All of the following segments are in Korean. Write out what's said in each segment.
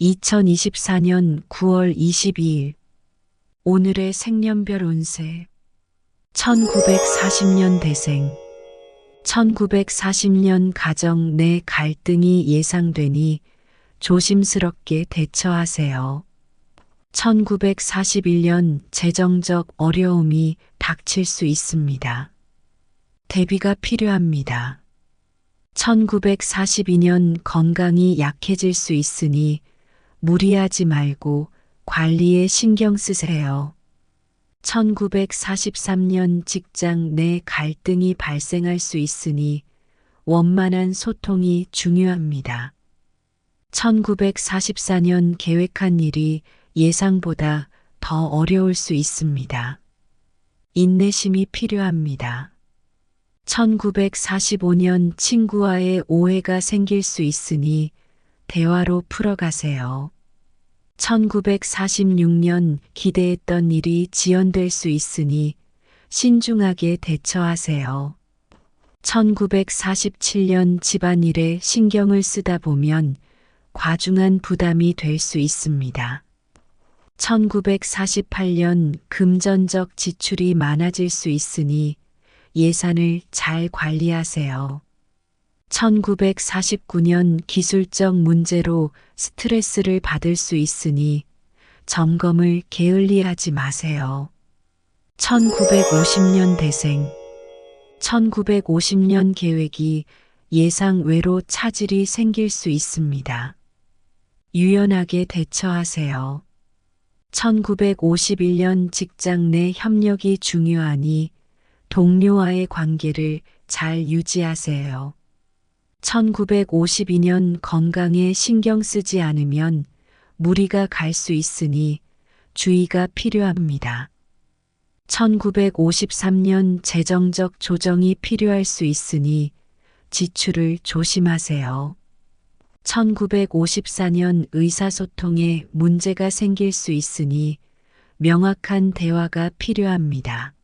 2024년 9월 22일 오늘의 생년별 운세 1940년 대생 1940년 가정 내 갈등이 예상되니 조심스럽게 대처하세요. 1941년 재정적 어려움이 닥칠 수 있습니다. 대비가 필요합니다. 1942년 건강이 약해질 수 있으니 무리하지 말고 관리에 신경 쓰세요. 1943년 직장 내 갈등이 발생할 수 있으니 원만한 소통이 중요합니다. 1944년 계획한 일이 예상보다 더 어려울 수 있습니다. 인내심이 필요합니다. 1945년 친구와의 오해가 생길 수 있으니 대화로 풀어가세요. 1946년 기대했던 일이 지연될 수 있으니 신중하게 대처하세요. 1947년 집안일에 신경을 쓰다 보면 과중한 부담이 될 수 있습니다. 1948년 금전적 지출이 많아질 수 있으니 예산을 잘 관리하세요. 1949년 기술적 문제로 스트레스를 받을 수 있으니 점검을 게을리하지 마세요. 1950년 대생 1950년 계획이 예상 외로 차질이 생길 수 있습니다. 유연하게 대처하세요. 1951년 직장 내 협력이 중요하니 동료와의 관계를 잘 유지하세요. 1952년 건강에 신경 쓰지 않으면 무리가 갈 수 있으니 주의가 필요합니다. 1953년 재정적 조정이 필요할 수 있으니 지출을 조심하세요. 1954년 의사소통에 문제가 생길 수 있으니 명확한 대화가 필요합니다.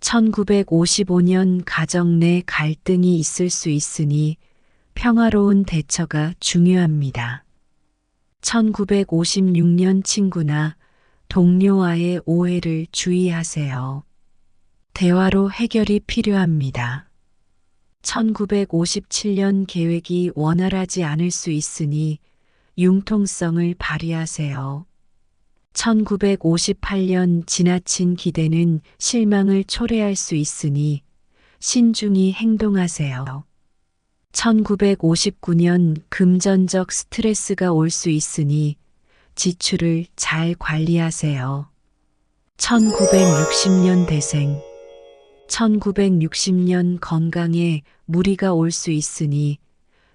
1955년 가정 내 갈등이 있을 수 있으니 평화로운 대처가 중요합니다. 1956년 친구나 동료와의 오해를 주의하세요. 대화로 해결이 필요합니다. 1957년 계획이 원활하지 않을 수 있으니 융통성을 발휘하세요. 1958년 지나친 기대는 실망을 초래할 수 있으니 신중히 행동하세요. 1959년 금전적 스트레스가 올 수 있으니 지출을 잘 관리하세요. 1960년 대생 1960년 건강에 무리가 올 수 있으니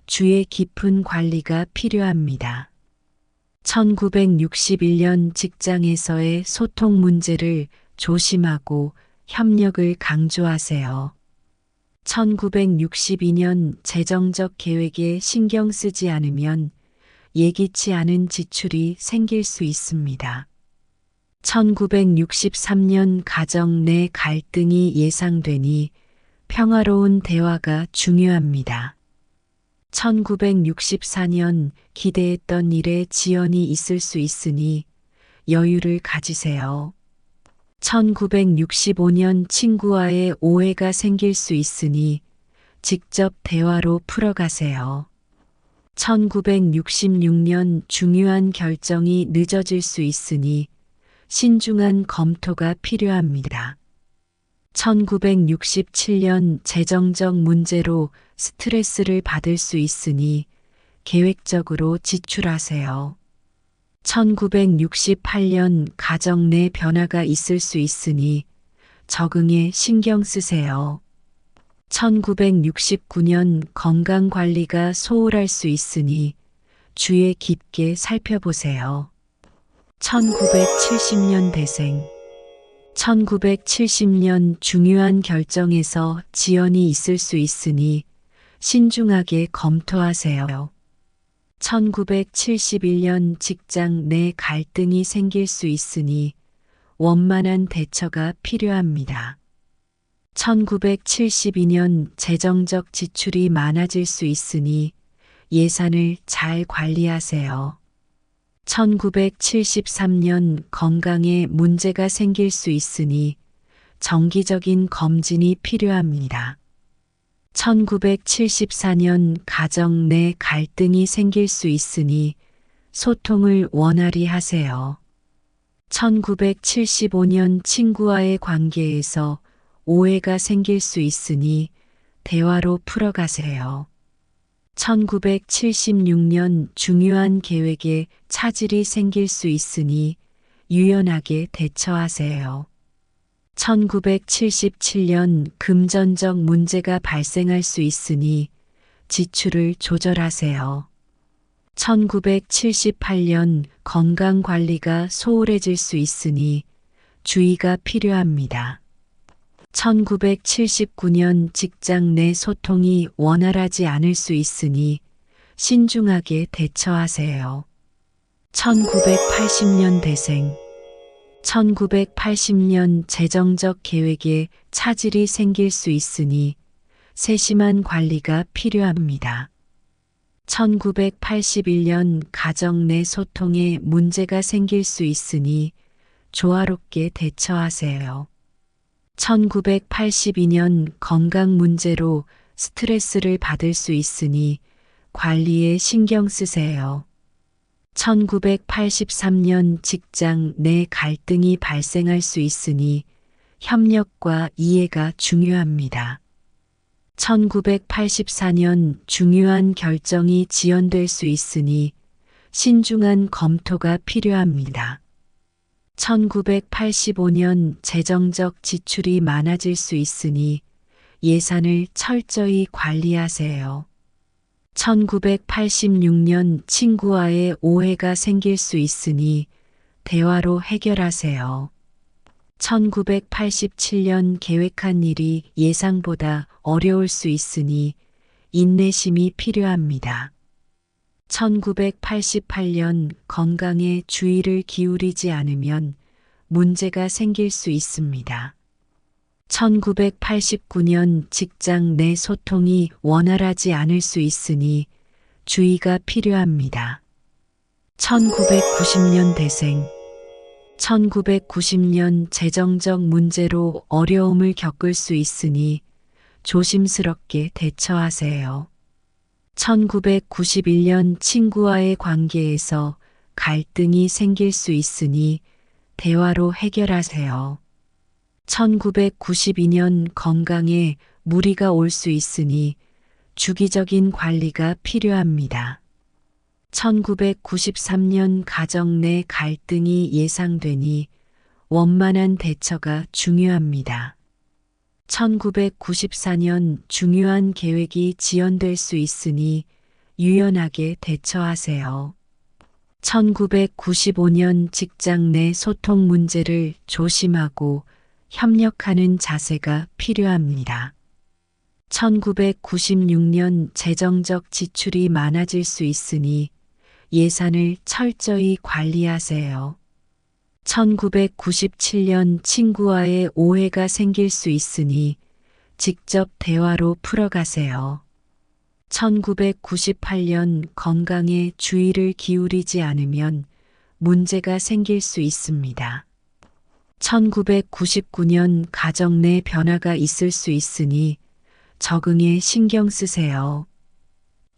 주의 깊은 관리가 필요합니다. 1961년 직장에서의 소통 문제를 조심하고 협력을 강조하세요. 1962년 재정적 계획에 신경 쓰지 않으면 예기치 않은 지출이 생길 수 있습니다. 1963년 가정 내 갈등이 예상되니 평화로운 대화가 중요합니다. 1964년 기대했던 일에 지연이 있을 수 있으니 여유를 가지세요. 1965년 친구와의 오해가 생길 수 있으니 직접 대화로 풀어가세요. 1966년 중요한 결정이 늦어질 수 있으니 신중한 검토가 필요합니다. 1967년 재정적 문제로 스트레스를 받을 수 있으니 계획적으로 지출하세요. 1968년 가정 내 변화가 있을 수 있으니 적응에 신경 쓰세요. 1969년 건강 관리가 소홀할 수 있으니 주의 깊게 살펴보세요. 1970년 대생 1970년 중요한 결정에서 지연이 있을 수 있으니 신중하게 검토하세요. 1971년 직장 내 갈등이 생길 수 있으니 원만한 대처가 필요합니다. 1972년 재정적 지출이 많아질 수 있으니 예산을 잘 관리하세요. 1973년 건강에 문제가 생길 수 있으니 정기적인 검진이 필요합니다. 1974년 가정 내 갈등이 생길 수 있으니 소통을 원활히 하세요. 1975년 친구와의 관계에서 오해가 생길 수 있으니 대화로 풀어가세요. 1976년 중요한 계획에 차질이 생길 수 있으니 유연하게 대처하세요. 1977년 금전적 문제가 발생할 수 있으니 지출을 조절하세요. 1978년 건강 관리가 소홀해질 수 있으니 주의가 필요합니다. 1979년 직장 내 소통이 원활하지 않을 수 있으니 신중하게 대처하세요. 1980년 대생 1980년 재정적 계획에 차질이 생길 수 있으니 세심한 관리가 필요합니다. 1981년 가정 내 소통에 문제가 생길 수 있으니 조화롭게 대처하세요. 1982년 건강 문제로 스트레스를 받을 수 있으니 관리에 신경 쓰세요. 1983년 직장 내 갈등이 발생할 수 있으니 협력과 이해가 중요합니다. 1984년 중요한 결정이 지연될 수 있으니 신중한 검토가 필요합니다. 1985년 재정적 지출이 많아질 수 있으니 예산을 철저히 관리하세요. 1986년 친구와의 오해가 생길 수 있으니 대화로 해결하세요. 1987년 계획한 일이 예상보다 어려울 수 있으니 인내심이 필요합니다. 1988년 건강에 주의를 기울이지 않으면 문제가 생길 수 있습니다. 1989년 직장 내 소통이 원활하지 않을 수 있으니 주의가 필요합니다. 1990년 대생 1990년 재정적 문제로 어려움을 겪을 수 있으니 조심스럽게 대처하세요. 1991년 친구와의 관계에서 갈등이 생길 수 있으니 대화로 해결하세요. 1992년 건강에 무리가 올 수 있으니 주기적인 관리가 필요합니다. 1993년 가정 내 갈등이 예상되니 원만한 대처가 중요합니다. 1994년 중요한 계획이 지연될 수 있으니 유연하게 대처하세요. 1995년 직장 내 소통 문제를 조심하고 협력하는 자세가 필요합니다. 1996년 재정적 지출이 많아질 수 있으니 예산을 철저히 관리하세요. 1997년 친구와의 오해가 생길 수 있으니 직접 대화로 풀어가세요. 1998년 건강에 주의를 기울이지 않으면 문제가 생길 수 있습니다. 1999년 가정 내 변화가 있을 수 있으니 적응에 신경 쓰세요.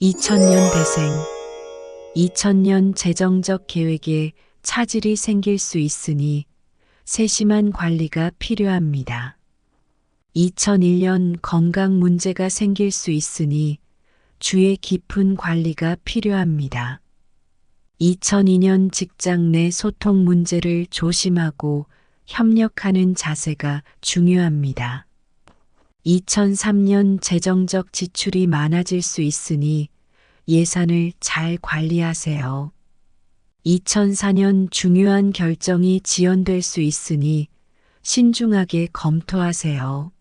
2000년 대생 2000년 재정적 계획에 차질이 생길 수 있으니 세심한 관리가 필요합니다. 2001년 건강 문제가 생길 수 있으니 주의 깊은 관리가 필요합니다. 2002년 직장 내 소통 문제를 조심하고 협력하는 자세가 중요합니다. 2003년 재정적 지출이 많아질 수 있으니 예산을 잘 관리하세요. 2004년 중요한 결정이 지연될 수 있으니 신중하게 검토하세요.